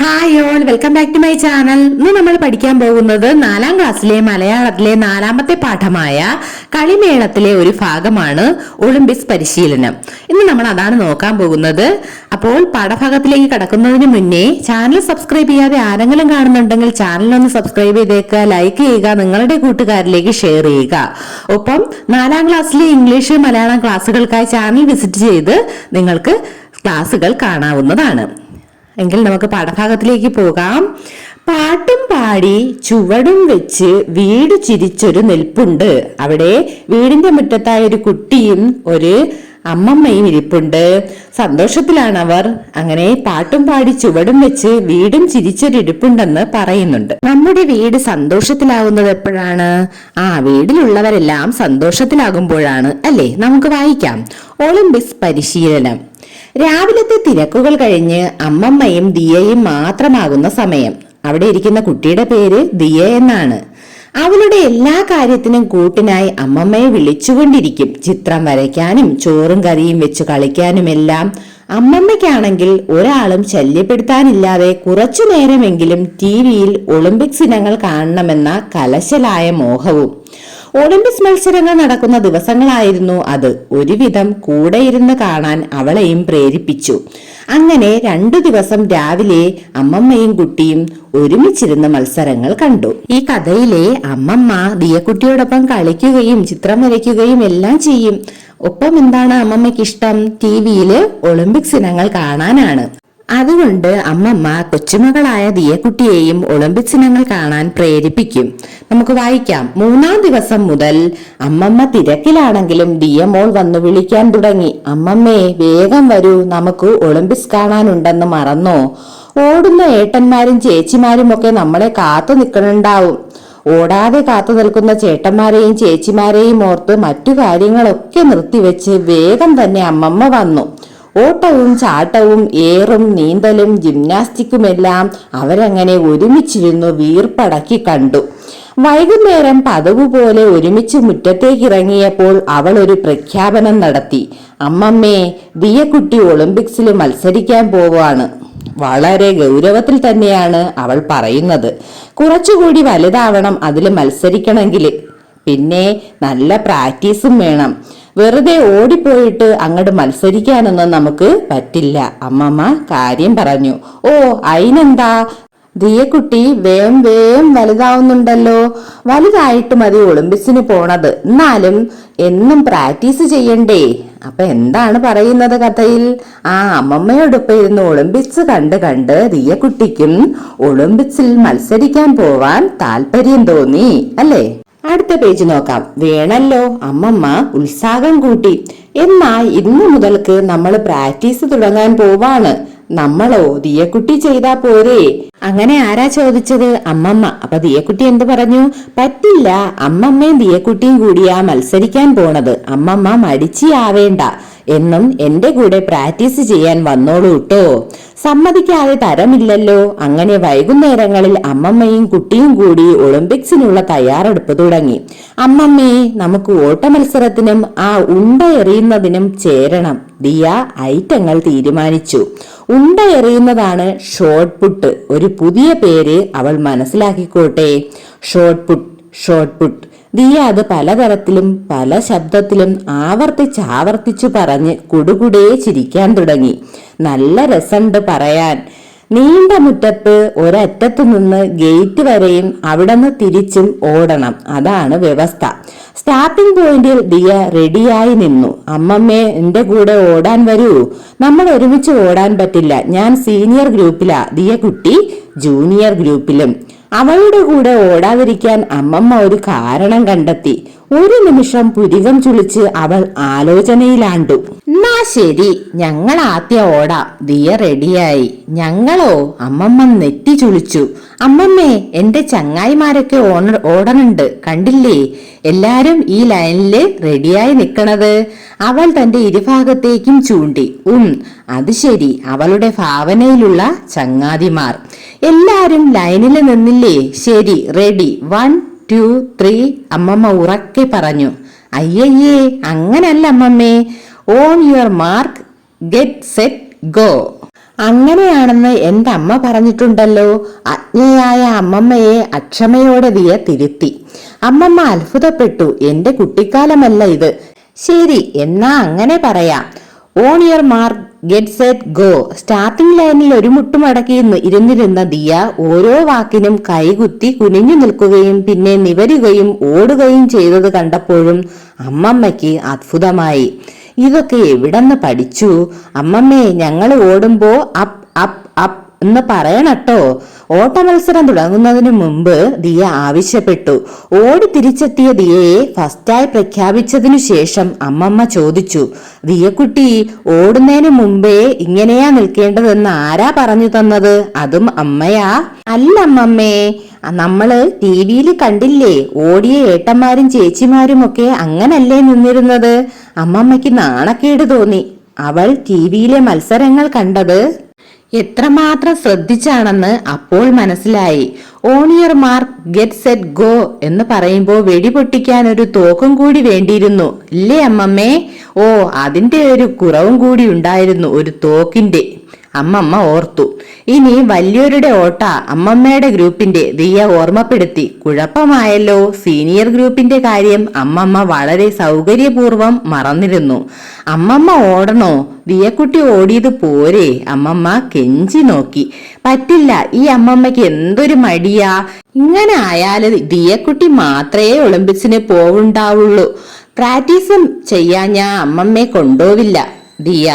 Hi all welcome back to my channel ഇന്ന് നമ്മൾ പഠിക്കാൻ പോകുന്നത് നാലാം ക്ലാസ്സിലെ മലയാളത്തിലെ നാലാമത്തെ പാഠമായ കളിമേളത്തിലെ ഒരു ഭാഗമാണ് ഒളിമ്പിക്സ് പരിശീലനം. ഇന്ന് നമ്മൾ അതാണ് നോക്കാൻ പോകുന്നത്. അപ്പോൾ പാഠഭാഗത്തിലേക്ക് കടക്കുന്നതിന് മുന്നേ ചാനൽ സബ്സ്ക്രൈബ് ചെയ്യാതെ ആരെങ്കിലും കാണുന്നുണ്ടെങ്കിൽ ചാനൽ ഒന്ന് സബ്സ്ക്രൈബ് ചെയ്തേക്കുക ലൈക്ക് ചെയ്യുക നിങ്ങളുടെ കൂട്ടുകാരിലേക്ക് ഷെയർ ചെയ്യുക. ഒപ്പം നാലാം ക്ലാസ്സിലെ ഇംഗ്ലീഷ് മലയാളം ക്ലാസ്സുകൾക്കായി ചാനൽ വിസിറ്റ് ചെയ്ത് നിങ്ങൾക്ക് ക്ലാസ്സുകൾ കാണാവുന്നതാണ്. എങ്കിൽ നമുക്ക് പാഠഭാഗത്തിലേക്ക് പോകാം. പാട്ടും പാടി ചുവടും വെച്ച് വീട് ചിരിച്ചൊരു നിൽപ്പുണ്ട്. അവിടെ വീടിന്റെ മുറ്റത്തായ ഒരു കുട്ടിയും ഒരു അമ്മമ്മയും ഇരിപ്പുണ്ട്. സന്തോഷത്തിലാണ് അവർ അങ്ങനെ പാട്ടും പാടി ചുവടും വെച്ച് വീടും ചിരിച്ചൊരിടുപ്പുണ്ടെന്ന് പറയുന്നുണ്ട്. നമ്മുടെ വീട് സന്തോഷത്തിലാകുന്നത് എപ്പോഴാണ്? ആ വീടിലുള്ളവരെല്ലാം സന്തോഷത്തിലാകുമ്പോഴാണ്. അല്ലേ? നമുക്ക് വായിക്കാം. ഒളിമ്പിക്സ് പരിശീലനം. രാവിലത്തെ തിരക്കുകൾ കഴിഞ്ഞ് അമ്മമ്മയും ദിയയും മാത്രമാകുന്ന സമയം. അവിടെ ഇരിക്കുന്ന കുട്ടിയുടെ പേര് ദിയ എന്നാണ്. അവളുടെ എല്ലാ കാര്യത്തിനും കൂട്ടിനായി അമ്മമ്മയെ വിളിച്ചുകൊണ്ടിരിക്കും. ചിത്രം വരയ്ക്കാനും ചോറും കറിയും വെച്ച് കളിക്കാനുമെല്ലാം അമ്മമ്മയ്ക്കാണെങ്കിൽ ഒരാളും ശല്യപ്പെടുത്താനില്ലാതെ കുറച്ചു നേരമെങ്കിലും ടി വിയിൽ ഒളിമ്പിക്സ് ഇനങ്ങൾ കാണണമെന്ന കലശലായ മോഹവും ഒളിമ്പിക്സ് മത്സരങ്ങൾ നടക്കുന്ന ദിവസങ്ങളായിരുന്നു അത്. ഒരുവിധം കൂടെ ഇരുന്ന് കാണാൻ അവളെയും പ്രേരിപ്പിച്ചു. അങ്ങനെ രണ്ടു ദിവസം രാവിലെ അമ്മമ്മയും കുട്ടിയും ഒരുമിച്ചിരുന്ന് മത്സരങ്ങൾ കണ്ടു. ഈ കഥയിലെ അമ്മമ്മ ദിയക്കുട്ടിയോടൊപ്പം കളിക്കുകയും ചിത്രം വരയ്ക്കുകയും എല്ലാം ചെയ്യും. ഒപ്പം എന്താണ് അമ്മമ്മയ്ക്ക് ഇഷ്ടം? ടി വിയിൽ ഒളിമ്പിക്സ് ഇനങ്ങൾ കാണാനാണ്. അതുകൊണ്ട് അമ്മമ്മ കൊച്ചുമകളായ ദിയക്കുട്ടിയെയും ഒളിമ്പിക്സ് ഇനങ്ങൾ കാണാൻ പ്രേരിപ്പിക്കും. നമുക്ക് വായിക്കാം. മൂന്നാം ദിവസം മുതൽ അമ്മമ്മ തിരക്കിലാണെങ്കിലും ദിയമോൾ വന്നു വിളിക്കാൻ തുടങ്ങി. അമ്മമ്മേ വേഗം വരൂ. നമുക്ക് ഒളിമ്പിക്സ് കാണാനുണ്ടെന്ന് മറന്നോ? ഓടുന്ന ഏട്ടന്മാരും ചേച്ചിമാരും ഒക്കെ നമ്മളെ കാത്തു നിൽക്കണുണ്ടാവും ഓടാതെ കാത്തു നിൽക്കുന്ന ചേട്ടന്മാരെയും ചേച്ചിമാരെയും ഓർത്ത് മറ്റു കാര്യങ്ങളൊക്കെ നിർത്തിവെച്ച് വേഗം തന്നെ അമ്മമ്മ വന്നു. ഓട്ടവും ചാട്ടവും ഏറും നീന്തലും ജിംനാസ്റ്റിക്കുമെല്ലാം അവരങ്ങനെ ഒരുമിച്ചിരുന്നു വീർപ്പടക്കി കണ്ടു. വൈകുന്നേരം പതവ് പോലെ ഒരുമിച്ച് മുറ്റത്തേക്ക് ഇറങ്ങിയപ്പോൾ അവൾ ഒരു പ്രഖ്യാപനം നടത്തി. അമ്മമ്മേ വിയക്കുട്ടി ഒളിമ്പിക്സിൽ മത്സരിക്കാൻ പോവാണ്. വളരെ ഗൗരവത്തിൽ തന്നെയാണ് അവൾ പറയുന്നത്. കുറച്ചുകൂടി വലുതാവണം അതിൽ മത്സരിക്കണമെങ്കിൽ പിന്നെ നല്ല പ്രാക്ടീസും വേണം. വെറുതെ ഓടിപ്പോയിട്ട് അങ്ങോട്ട് മത്സരിക്കാനൊന്നും നമുക്ക് പറ്റില്ല. അമ്മമ്മ കാര്യം പറഞ്ഞു. ഓ അയിനെന്താ? ദിയക്കുട്ടി വേം വേം വലുതാവുന്നുണ്ടല്ലോ. വലുതായിട്ട് മതി ഒളിമ്പിക്സിന് പോണത്. എന്നാലും എന്നും പ്രാക്ടീസ് ചെയ്യണ്ടേ? അപ്പൊ എന്താണ് പറയുന്നത് കഥയിൽ? ആ അമ്മമ്മയോടൊപ്പം ഇരുന്ന് ഒളിമ്പിക്സ് കണ്ട് കണ്ട് ദിയക്കുട്ടിക്കും ഒളിമ്പിക്സിൽ മത്സരിക്കാൻ പോവാൻ താല്പര്യം തോന്നി അല്ലേ? അടുത്ത പേജ് നോക്കാം. വേണല്ലോ അമ്മമ്മ ഉത്സാഹം കൂട്ടി. എന്നാ ഇന്നു മുതൽക്ക് നമ്മൾ പ്രാക്ടീസ് തുടങ്ങാൻ പോവാണ്. നമ്മളോ ദിയക്കുട്ടി ചെയ്താ പോരെ. അങ്ങനെ ആരാ ചോദിച്ചത്? അമ്മമ്മ. അപ്പൊ ദിയക്കുട്ടി എന്ത് പറഞ്ഞു? പറ്റില്ല അമ്മമ്മയും ദിയക്കുട്ടിയും കൂടിയാ മത്സരിക്കാൻ പോണത്. അമ്മമ്മ മടിച്ചിയാവേണ്ട. എന്നും എന്റെ കൂടെ പ്രാക്ടീസ് ചെയ്യാൻ വന്നോളൂ കേട്ടോ സമ്മതിക്കാതെ തരമില്ലല്ലോ. അങ്ങനെ വൈകുന്നേരങ്ങളിൽ അമ്മമ്മയും കുട്ടിയും കൂടി ഒളിമ്പിക്സിനുള്ള തയ്യാറെടുപ്പ് തുടങ്ങി. അമ്മമ്മേ നമുക്ക് ഓട്ട മത്സരത്തിനും ആ ഉണ്ട എറിയുന്നതിനും ചേരണം. ദിയ ഐറ്റങ്ങൾ തീരുമാനിച്ചു. ഉണ്ട എറിയുന്നതാണ് ഷോട്ട് പുട്ട്. ഒരു പുതിയ പേര് അവൾ മനസ്സിലാക്കിക്കോട്ടെ. Shot put shot put. Diya അത് പലതരത്തിലും പല ശബ്ദത്തിലും ആവർത്തിച്ച് ആവർത്തിച്ചു പറഞ്ഞ് കുടുകുടേ ചിരിക്കാൻ തുടങ്ങി. നല്ല രസമുണ്ട് പറയാൻ. നീണ്ട മുറ്റത്ത് ഒരറ്റത്തു നിന്ന് ഗേറ്റ് വരെയും അവിടെ നിന്ന് തിരിച്ചും ഓടണം. അതാണ് വ്യവസ്ഥ. സ്റ്റാർട്ടിംഗ് പോയിന്റിൽ ദിയ റെഡിയായി നിന്നു. അമ്മമ്മേ എന്റെ കൂടെ ഓടാൻ വരൂ. നമ്മൾ ഒരുമിച്ച് ഓടാൻ പറ്റില്ല. ഞാൻ സീനിയർ ഗ്രൂപ്പിലാ. ദിയ കുട്ടി ജൂനിയർ ഗ്രൂപ്പിലും. അവളുടെ കൂടെ ഓടാതിരിക്കാൻ അമ്മമ്മ ഒരു കാരണം കണ്ടെത്തി. ഒരു നിമിഷം പുരികം ചുളിച്ച് അവൾ ആലോചനയിലാണ്ടു. എന്നാ ശരി ഞങ്ങൾ ആദ്യം ഓടാം. ദിയ റെഡിയായി. ഞങ്ങളോ? അമ്മമ്മ നെറ്റി ചുളിച്ചു. അമ്മമ്മേ എന്റെ ചങ്ങായിമാരൊക്കെ ഓടണുണ്ട്. കണ്ടില്ലേ? എല്ലാരും ഈ ലൈനിൽ റെഡിയായി നിക്കണത്. അവൾ തന്റെ ഇരുഭാഗത്തേക്കും ചൂണ്ടി. ഉം അത് ശരി. അവളുടെ ഭാവനയിലുള്ള ചങ്ങാതിമാർ. എല്ലാരും ലൈനിൽ നിന്നില്ലേ? ശരി റെഡി. വൺ ടു ത്രീ അമ്മമ്മ ഉറക്കെ പറഞ്ഞു. അയ്യയ്യേ അങ്ങനല്ല അമ്മമ്മേ. On your mark get set go അങ്ങനെയാണെന്ന് എന്റെ അമ്മ പറഞ്ഞിട്ടുണ്ടല്ലോ. അജ്ഞയായ അമ്മമ്മയെ അക്ഷമയോടെ ദിയ തിരുത്തി. അമ്മമ്മ അത്ഭുതപ്പെട്ടു. എന്റെ കുട്ടിക്കാലമല്ല ഇത്. ശരി എന്നാ അങ്ങനെ പറയാം. On your mark get set go. Starting ലൈനിൽ ഒരു മുട്ടുമടക്കി ഇരുന്നിരുന്ന ദിയ ഓരോ വാക്കിനും കൈകുത്തി കുനിഞ്ഞു നിൽക്കുകയും പിന്നെ നിവരുകയും ഓടുകയും ചെയ്തത് കണ്ടപ്പോഴും അമ്മമ്മയ്ക്ക് അത്ഭുതമായി. ഇതൊക്കെ എവിടെന്ന് പഠിച്ചു? അമ്മമ്മേ ഞങ്ങൾ ഓടുമ്പോ അപ്പ് അപ്പ് അപ്പ് എന്ന് പറയണട്ടോ. ഓട്ടമത്സരം തുടങ്ങുന്നതിന് മുമ്പ് ദിയ ആവശ്യപ്പെട്ടു. ഓടി തിരിച്ചെത്തിയ ദിയയെ ഫസ്റ്റായി പ്രഖ്യാപിച്ചതിനു ശേഷം അമ്മമ്മ ചോദിച്ചു ദിയക്കുട്ടി ഓടുന്നതിന് മുമ്പേ ഇങ്ങനെയാ നിൽക്കേണ്ടതെന്ന് ആരാ പറഞ്ഞു തന്നത്? അതും അമ്മയാ? അല്ല അമ്മമ്മേ നമ്മൾ ടി വിയിൽ കണ്ടില്ലേ ഓടിയ ഏട്ടന്മാരും ചേച്ചിമാരും ഒക്കെ അങ്ങനല്ലേ നിന്നിരുന്നത്? അമ്മമ്മയ്ക്ക് നാണക്കേട് തോന്നി. അവൾ ടി വിയിലെ മത്സരങ്ങൾ കണ്ടത് എത്രമാത്രം ശ്രദ്ധിച്ചാണെന്ന് അപ്പോൾ മനസ്സിലായി. On your mark get set go എന്ന് പറയുമ്പോൾ വെടിപൊട്ടിക്കാൻ ഒരു തോക്കും കൂടി വേണ്ടിയിരുന്നു. ഇല്ലേ അമ്മമ്മേ? ഓ അതിന്റെ ഒരു കുറവും കൂടി ഉണ്ടായിരുന്നു ഒരു തോക്കിന്റെ അമ്മമ്മ ഓർത്തു. ഇനി വലിയവരുടെ ഓട്ട അമ്മമ്മയുടെ ഗ്രൂപ്പിന്റെ ദിയ ഓർമ്മപ്പെടുത്തി. കുഴപ്പമായല്ലോ. സീനിയർ ഗ്രൂപ്പിന്റെ കാര്യം അമ്മമ്മ വളരെ സൗകര്യപൂർവം മറന്നിരുന്നു. അമ്മമ്മ ഓടണോ? ദിയക്കുട്ടി ഓടിയത് പോരെ? അമ്മമ്മ കെഞ്ചി നോക്കി. പറ്റില്ല ഈ അമ്മമ്മയ്ക്ക് എന്തൊരു മടിയാ? ഇങ്ങനെ ആയാൽ ദിയക്കുട്ടി മാത്രമേ ഒളിമ്പിക്സിന് പോവുണ്ടാവുള്ളൂ. പ്രാക്ടീസും ചെയ്യാൻ ഞാൻ അമ്മമ്മയെ കൊണ്ടുപോവില്ല. ദിയ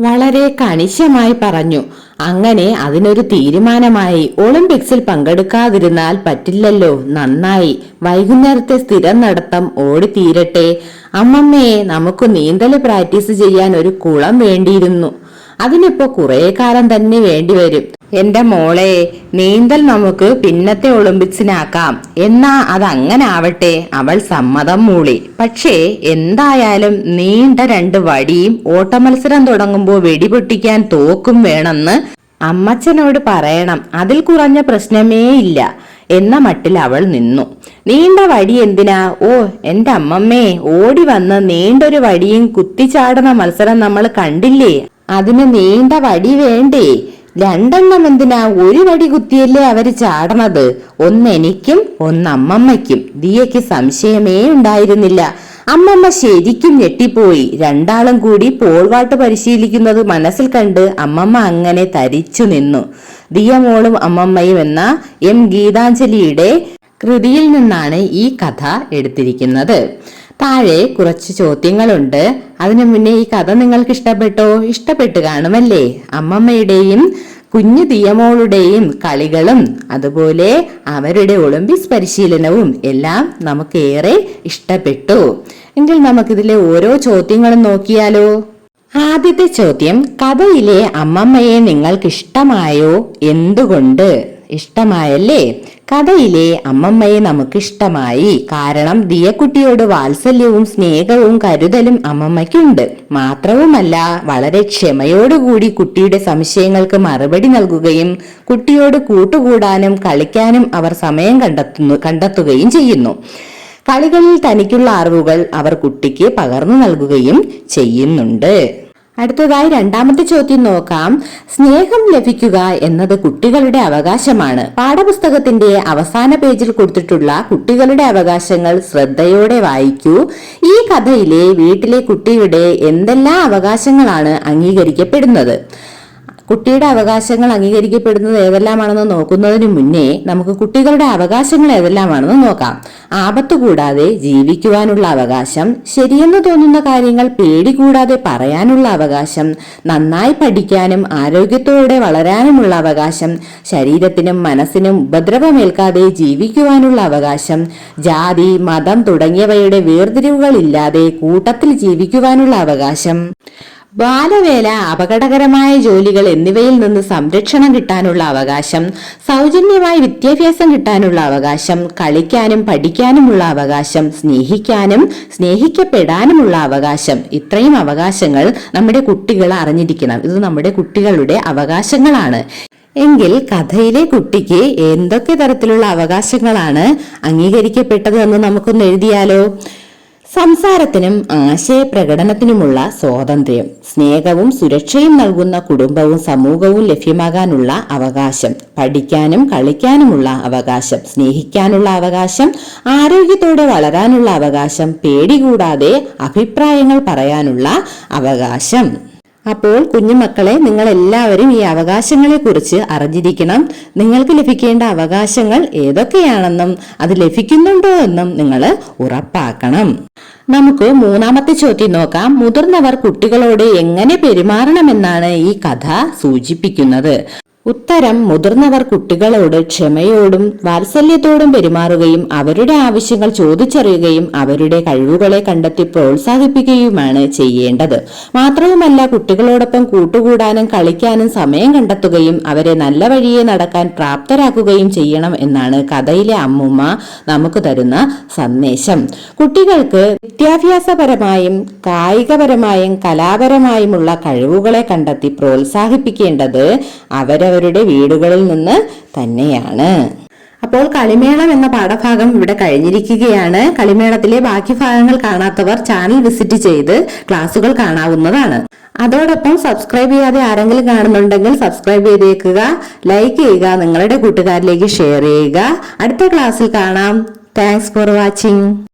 വളരെ കണിശമായി പറഞ്ഞു. അങ്ങനെ അതിനൊരു തീരുമാനമായി. ഒളിമ്പിക്സിൽ പങ്കെടുക്കാതിരുന്നാൽ പറ്റില്ലല്ലോ. നന്നായി. വൈകുന്നേരത്തെ സ്ഥിരം നടത്തം ഓടിത്തീരട്ടെ. അമ്മമ്മയെ നമുക്ക് നീന്തൽ പ്രാക്ടീസ് ചെയ്യാൻ ഒരു കുളം വേണ്ടിയിരുന്നു. അതിനിപ്പോ കുറെ കാലം തന്നെ വേണ്ടിവരും എന്റെ മോളെ നീന്തൽ നമുക്ക് പിന്നത്തെ ഒളിമ്പിക്സിനാക്കാം. എന്നാ അത് അങ്ങനെ ആവട്ടെ? അവൾ സമ്മതം മൂളി. പക്ഷേ എന്തായാലും നീണ്ട രണ്ട് വടിയും ഓട്ടമത്സരം തുടങ്ങുമ്പോൾ വെടിപൊട്ടിക്കാൻ തോക്കും വേണമെന്ന് അമ്മച്ചനോട് പറയണം. അതിൽ കുറഞ്ഞ പ്രശ്നമേ ഇല്ല. എന്ന മട്ടിൽ അവൾ നിന്നു. നീണ്ട വടി എന്തിനാ? ഓ എന്റെ അമ്മമ്മേ ഓടി വന്ന് നീണ്ടൊരു വടിയും കുത്തിച്ചാടുന്ന മത്സരം നമ്മൾ കണ്ടില്ലേ? അതിന് നീണ്ട വടി വേണ്ടേ? രണ്ടെണ്ണം എന്തിനാ ഒരു വടി കുത്തിയല്ലേ അവർ ചാടണത്? ഒന്ന് എനിക്കും ഒന്ന് അമ്മമ്മയ്ക്കും ദിയയ്ക്ക് സംശയമേ ഉണ്ടായിരുന്നില്ല. അമ്മമ്മ ശരിക്കും ഞെട്ടിപ്പോയി. രണ്ടാളും കൂടി പോൾവാട്ട് പരിശീലിക്കുന്നത് മനസ്സിൽ കണ്ട് അമ്മമ്മ അങ്ങനെ തരിച്ചു നിന്നു. ദിയമോളും അമ്മമ്മയും എന്ന എം ഗീതാഞ്ജലിയുടെ കൃതിയിൽ നിന്നാണ് ഈ കഥ എടുത്തിരിക്കുന്നത്. താഴെ കുറച്ച് ചോദ്യങ്ങളുണ്ട്. അതിനു മുന്നേ ഈ കഥ നിങ്ങൾക്ക് ഇഷ്ടപ്പെട്ടോ? ഇഷ്ടപ്പെട്ട് കാണുമല്ലേ? അമ്മമ്മയുടെയും കുഞ്ഞു ദിയമോളുടെയും കളികളും അതുപോലെ അവരുടെ ഒളിമ്പിക്സ് പരിശീലനവും എല്ലാം നമുക്കേറെ ഇഷ്ടപ്പെട്ടു. എങ്കിൽ നമുക്കിതിലെ ഓരോ ചോദ്യങ്ങളും നോക്കിയാലോ? ആദ്യത്തെ ചോദ്യം കഥയിലെ അമ്മമ്മയെ നിങ്ങൾക്ക് ഇഷ്ടമായോ എന്തുകൊണ്ട്? ഇഷ്ടമായല്ലേ? കഥയിലെ അമ്മമ്മയെ നമുക്കിഷ്ടമായി. കാരണം ദിയക്കുട്ടിയോട് വാത്സല്യവും സ്നേഹവും കരുതലും അമ്മമ്മയ്ക്കുണ്ട്. മാത്രവുമല്ല വളരെ ക്ഷമയോടുകൂടി കുട്ടിയുടെ സംശയങ്ങൾക്ക് മറുപടി നൽകുകയും കുട്ടിയോട് കൂട്ടുകൂടാനും കളിക്കാനും അവർ സമയം കണ്ടെത്തുന്നു കണ്ടെത്തുകയും ചെയ്യുന്നു. കളികളിൽ തനിക്കുള്ള അറിവുകൾ അവർ കുട്ടിക്ക് പകർന്നു നൽകുകയും ചെയ്യുന്നുണ്ട്. അടുത്തതായി രണ്ടാമത്തെ ചോദ്യം നോക്കാം. സ്നേഹം ലഭിക്കുക എന്നത് കുട്ടികളുടെ അവകാശമാണ്. പാഠപുസ്തകത്തിന്റെ അവസാന പേജിൽ കൊടുത്തിട്ടുള്ള കുട്ടികളുടെ അവകാശങ്ങൾ ശ്രദ്ധയോടെ വായിക്കൂ. ഈ കഥയിലെ വീട്ടിലെ കുട്ടിയുടെ എന്തെല്ലാം അവകാശങ്ങളാണ് അംഗീകരിക്കപ്പെടുന്നത്? കുട്ടിയുടെ അവകാശങ്ങൾ അംഗീകരിക്കപ്പെടുന്നത് ഏതെല്ലാമാണെന്ന് നോക്കുന്നതിന് മുന്നേ നമുക്ക് കുട്ടികളുടെ അവകാശങ്ങൾ ഏതെല്ലാമാണെന്ന് നോക്കാം. ആപത്ത് കൂടാതെ ജീവിക്കുവാനുള്ള അവകാശം ശരിയെന്ന് തോന്നുന്ന കാര്യങ്ങൾ പേടി കൂടാതെ പറയാനുള്ള അവകാശം നന്നായി പഠിക്കാനും ആരോഗ്യത്തോടെ വളരാനുമുള്ള അവകാശം ശരീരത്തിനും മനസ്സിനും ഉപദ്രവമേൽക്കാതെ ജീവിക്കുവാനുള്ള അവകാശം ജാതി മതം തുടങ്ങിയവയുടെ വേർതിരിവുകളില്ലാതെ കൂട്ടത്തിൽ ജീവിക്കുവാനുള്ള അവകാശം. ബാലവേല അപകടകരമായ ജോലികൾ എന്നിവയിൽ നിന്ന് സംരക്ഷണം കിട്ടാനുള്ള അവകാശം സൗജന്യമായി വിദ്യാഭ്യാസം കിട്ടാനുള്ള അവകാശം കളിക്കാനും പഠിക്കാനുമുള്ള അവകാശം സ്നേഹിക്കാനും സ്നേഹിക്കപ്പെടാനുമുള്ള അവകാശം. ഇത്രയും അവകാശങ്ങൾ നമ്മുടെ കുട്ടികൾ അറിഞ്ഞിരിക്കണം. ഇത് നമ്മുടെ കുട്ടികളുടെ അവകാശങ്ങളാണ്. എങ്കിൽ കഥയിലെ കുട്ടിക്ക് എന്തൊക്കെ തരത്തിലുള്ള അവകാശങ്ങളാണ് അംഗീകരിക്കപ്പെട്ടതെന്ന് നമുക്കൊന്ന് എഴുതിയാലോ? സംസാരത്തിനും ആശയപ്രകടനത്തിനുമുള്ള സ്വാതന്ത്ര്യം സ്നേഹവും സുരക്ഷയും നൽകുന്ന കുടുംബവും സമൂഹവും ലഭ്യമാകാനുള്ള അവകാശം പഠിക്കാനും കളിക്കാനുമുള്ള അവകാശം സ്നേഹിക്കാനുള്ള അവകാശം ആരോഗ്യത്തോടെ വളരാനുള്ള അവകാശം പേടി കൂടാതെ അഭിപ്രായങ്ങൾ പറയാനുള്ള അവകാശം. അപ്പോൾ കുഞ്ഞുമക്കളെ നിങ്ങൾ എല്ലാവരും ഈ അവകാശങ്ങളെ കുറിച്ച് അറിഞ്ഞിരിക്കണം. നിങ്ങൾക്ക് ലഭിക്കേണ്ട അവകാശങ്ങൾ ഏതൊക്കെയാണെന്നും അത് ലഭിക്കുന്നുണ്ടോ എന്നും നിങ്ങൾ ഉറപ്പാക്കണം. നമുക്ക് മൂന്നാമത്തെ ചോദ്യം നോക്കാം. മുതിർന്നവർ കുട്ടികളോട് എങ്ങനെ പെരുമാറണമെന്നാണ് ഈ കഥ സൂചിപ്പിക്കുന്നത്. ഉത്തരം മുതിർന്നവർ കുട്ടികളോട് ക്ഷമയോടും വാത്സല്യത്തോടും പെരുമാറുകയും അവരുടെ ആവശ്യങ്ങൾ ചോദിച്ചറിയുകയും അവരുടെ കഴിവുകളെ കണ്ടെത്തി പ്രോത്സാഹിപ്പിക്കുകയുമാണ് ചെയ്യേണ്ടത്. മാത്രവുമല്ല കുട്ടികളോടൊപ്പം കൂട്ടുകൂടാനും കളിക്കാനും സമയം കണ്ടെത്തുകയും അവരെ നല്ല വഴിയെ നടക്കാൻ പ്രാപ്തരാക്കുകയും ചെയ്യണം എന്നാണ് കഥയിലെ അമ്മുമ്മ നമുക്ക് തരുന്ന സന്ദേശം. കുട്ടികൾക്ക് വിദ്യാഭ്യാസപരമായും കായികപരമായും കലാപരമായുമുള്ള കഴിവുകളെ കണ്ടെത്തി പ്രോത്സാഹിപ്പിക്കേണ്ടത് അവരവരുടെ വീടുകളിൽ നിന്ന് തന്നെയാണ്. അപ്പോൾ കളിമേളം എന്ന പാഠഭാഗം ഇവിടെ കഴിഞ്ഞിരിക്കുകയാണ്. കളിമേളത്തിലെ ബാക്കി ഭാഗങ്ങൾ കാണാത്തവർ ചാനൽ വിസിറ്റ് ചെയ്ത് ക്ലാസുകൾ കാണാവുന്നതാണ്. അതോടൊപ്പം സബ്സ്ക്രൈബ് ചെയ്യാതെ ആരെങ്കിലും കാണുന്നുണ്ടെങ്കിൽ സബ്സ്ക്രൈബ് ചെയ്തേക്കുക ലൈക്ക് ചെയ്യുക നിങ്ങളുടെ കൂട്ടുകാരിലേക്ക് ഷെയർ ചെയ്യുക. അടുത്ത ക്ലാസ്സിൽ കാണാം. Thanks for watching